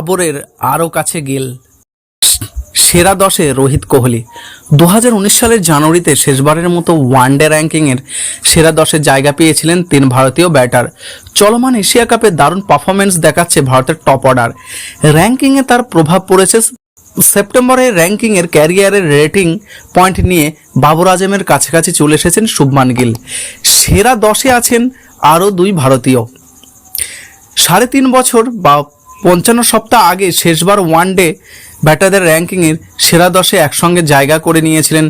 খবরের আরও কাছে গেল। সেরা দশে রোহিত কোহলি। দু হাজার উনিশ সালের জানুয়ারিতে শেষবারের মতো ওয়ানডে র্যাঙ্কিংয়ের সেরা দশে জায়গা পেয়েছিলেন তিন ভারতীয় ব্যাটার। চলমান এশিয়া কাপে দারুণ পারফরমেন্স দেখাচ্ছে ভারতের টপ অর্ডার। র্যাঙ্কিংয়ে তার প্রভাব পড়েছে সেপ্টেম্বরে র্যাঙ্কিংয়ের ক্যারিয়ারের রেটিং পয়েন্ট নিয়ে বাবর আজমের কাছাকাছি চলে এসেছেন শুভমান গিল। সেরা দশে আছেন আরও দুই ভারতীয়। সাড়ে তিন বছর বা পঞ্চান্ন সপ্তাহ আগে শেষবার ওয়ান ডে ব্যাটারদের র্যাঙ্কিংয়ের সেরা দশে একসঙ্গে জায়গা করে নিয়েছিলেন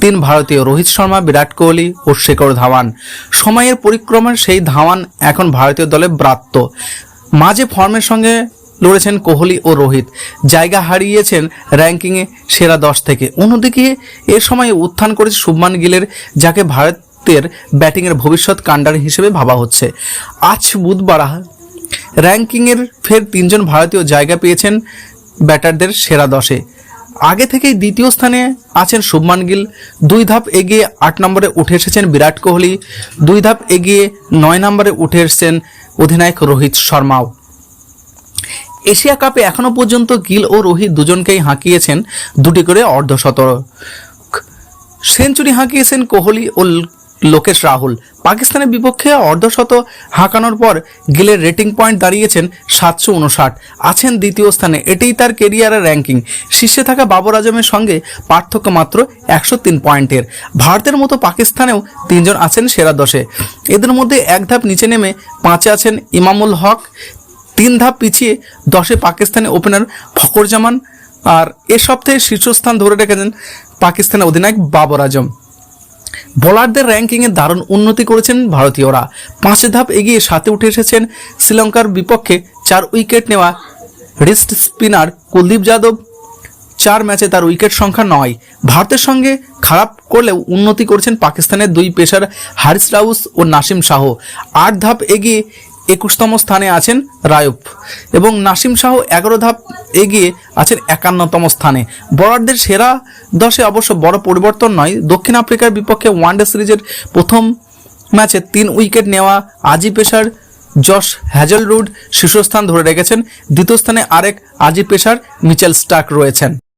তিন ভারতীয়। রোহিত শর্মা, বিরাট কোহলি ও শেখর ধাওয়ান। সময়ের পরিক্রমায় সেই ধাওয়ান এখন ভারতীয় দলে ব্রাত্য। মাঝে ফর্মের সঙ্গে লড়েছেন কোহলি ও রোহিত। জায়গা হারিয়েছেন র্যাঙ্কিংয়ে সেরা দশ থেকে। অন্যদিকে এ সময় উত্থান করেছে শুভমান গিলের, যাকে ভারতের ব্যাটিংয়ের ভবিষ্যৎ কাণ্ডার হিসেবে ভাবা হচ্ছে। আজ বুধবার র্যাঙ্কিংয়ের ফের তিনজন ভারতীয় জায়গা পেয়েছেন ব্যাটারদের সেরা দশে। আগে থেকেই দ্বিতীয় স্থানে আছেন শুভমান গিল। দুই ধাপ এগিয়ে আট নম্বরে উঠে এসেছেন বিরাট কোহলি। দুই ধাপ এগিয়ে নয় নম্বরে উঠে এসেছেন অধিনায়ক রোহিত শর্মাও। এশিয়া কাপে এখনও পর্যন্ত গিল ও রোহিত দুজনকেই হাঁকিয়েছেন দুটি করে অর্ধশতক সেঞ্চুরি হাঁকিয়েছেন কোহলি ও লোকেশ রাহুল। পাকিস্তানের বিপক্ষে অর্ধশত হাঁকানোর পর গিলের রেটিং পয়েন্ট দাঁড়িয়েছেন সাতশো উনষাট। আছেন দ্বিতীয় স্থানে। এটাই তার কেরিয়ারের র্যাঙ্কিং শীর্ষে থাকা বাবর আজমের সঙ্গে পার্থক্য মাত্র একশো তিন পয়েন্টের। ভারতের মতো পাকিস্তানেও তিনজন আছেন সেরা দশে। এদের মধ্যে এক ধাপ নিচে নেমে পাঁচে আছেন ইমামুল হক। তিন ধাপ পিছিয়ে দশে পাকিস্তানের ওপেনার ফখর জামান। আর এ সপ্তাহে শীর্ষস্থান ধরে রেখেছেন পাকিস্তানের অধিনায়ক বাবর আজম। বোলারদের র্যাঙ্কিংয়ে দারুণ উন্নতি করেছেন ভারতীয়রা। পাঁচ ধাপ এগিয়ে সাথে উঠে এসেছেন শ্রীলঙ্কার বিপক্ষে চার উইকেট নেওয়া রিস্ট স্পিনার কুলদীপ যাদব। চার ম্যাচে তার উইকেট সংখ্যা নয়। ভারতের সঙ্গে খারাপ করলেও উন্নতি করেছেন পাকিস্তানের দুই পেসার হারিস রাউস ও নাসিম শাহ। আট ধাপ এগিয়ে একুশতম স্থানে আছেন রায়ুপ এবং নাসিম শাহ এগারো ধাপ এগিয়ে আছেন একান্নতম স্থানে। বলারদের সেরা দশে অবশ্য বড় পরিবর্তন নয়। দক্ষিণ আফ্রিকার বিপক্ষে ওয়ানডে সিরিজের প্রথম ম্যাচে তিন উইকেট নেওয়া আজি পেসার জশ হ্যাজেলরুড শীর্ষস্থান ধরে রেখেছেন। দ্বিতীয় স্থানে আরেক আজি পেসার মিচেল স্টার্ক রয়েছেন।